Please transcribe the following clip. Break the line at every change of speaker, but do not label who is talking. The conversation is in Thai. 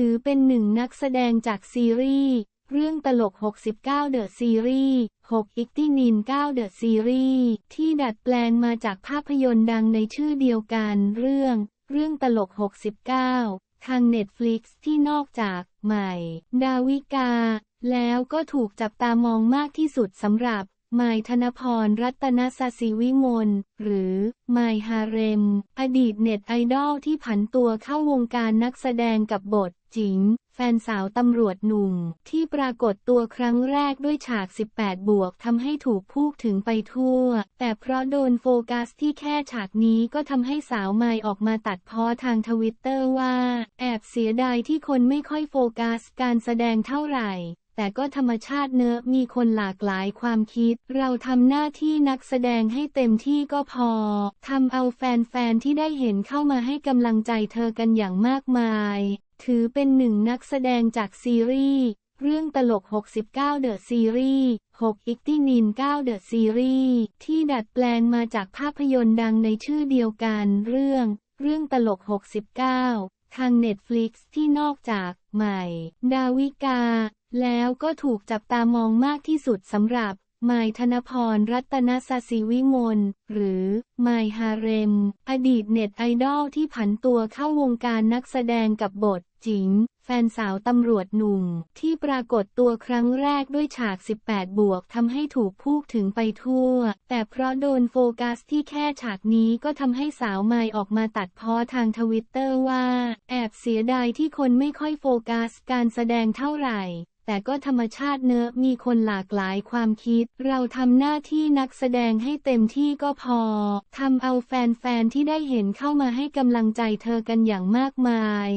ถือเป็นหนึ่งนักแสดงจากซีรีส์ เรื่องตลก 69 The Series 6 อิกตินิน9 The Series ที่ดัดแปลงมาจากภาพยนตร์ดังในชื่อเดียวกันเรื่อง เรื่องตลก 69 ทาง Netflix ที่นอกจาก ใหม่ ดาวิกา แล้วก็ถูกจับตามองมากที่สุดสำหรับ ไมายธนพรรัตนสศิวิมล หรือไมายฮาเร็ม อดีตเน็ตไอดอลที่ผันตัวเข้าวงการนักแสดงกับบทจิง แฟนสาวตำรวจหนุ่ม ที่ปรากฏตัวครั้งแรกด้วยฉาก 18 บวกทำให้ถูกพูดถึงไปทั่ว แต่เพราะโดนโฟกัสที่แค่ฉากนี้ก็ทำให้สาวไมออกมาตัดพ้อทางทวิตเตอร์ว่า แอบเสียดายที่คนไม่ค่อยโฟกัสการแสดงเท่าไหร่ แต่ก็ธรรมชาติเนอะมีคนหลากหลายความคิด เราทำหน้าที่นักแสดงให้เต็มที่ก็พอทำเอาแฟนๆที่ได้เห็นเข้ามาให้กำลังใจเธอกันอย่างมากมาย ถือเป็นหนึ่งนักแสดงจากซีรีส์เรื่องตลก 69 The Series 6 อิกตินิน9 The Series ที่ดัดแปลงมาจากภาพยนตร์ดังในชื่อเดียวกันเรื่อง เรื่องตลก 69 ทาง Netflix ที่นอกจากใหม่ ดาวิกา แล้วก็ถูกจับตามองมากที่สุดสำหรับ ไมายธนพรรัตนสศิวิมล หรือไมายฮาเร็ม อดีตเน็ตไอดอลที่ผันตัวเข้าวงการนักแสดงกับบท จิง แฟนสาวตำรวจหนุ่ม ที่ปรากฏตัวครั้งแรกด้วยฉาก 18 บวกทำให้ถูกพูดถึงไปทั่ว แต่เพราะโดนโฟกัสที่แค่ฉากนี้ก็ทำให้สาวไมออกมาตัดพ้อทางทวิตเตอร์ว่า แอบเสียดายที่คนไม่ค่อยโฟกัสการแสดงเท่าไหร่ แต่ก็ธรรมชาติเนอะมีคนหลากหลายความคิด เราทำหน้าที่นักแสดงให้เต็มที่ก็พอทำเอาแฟนๆที่ได้เห็นเข้ามาให้กำลังใจเธอกันอย่างมากมาย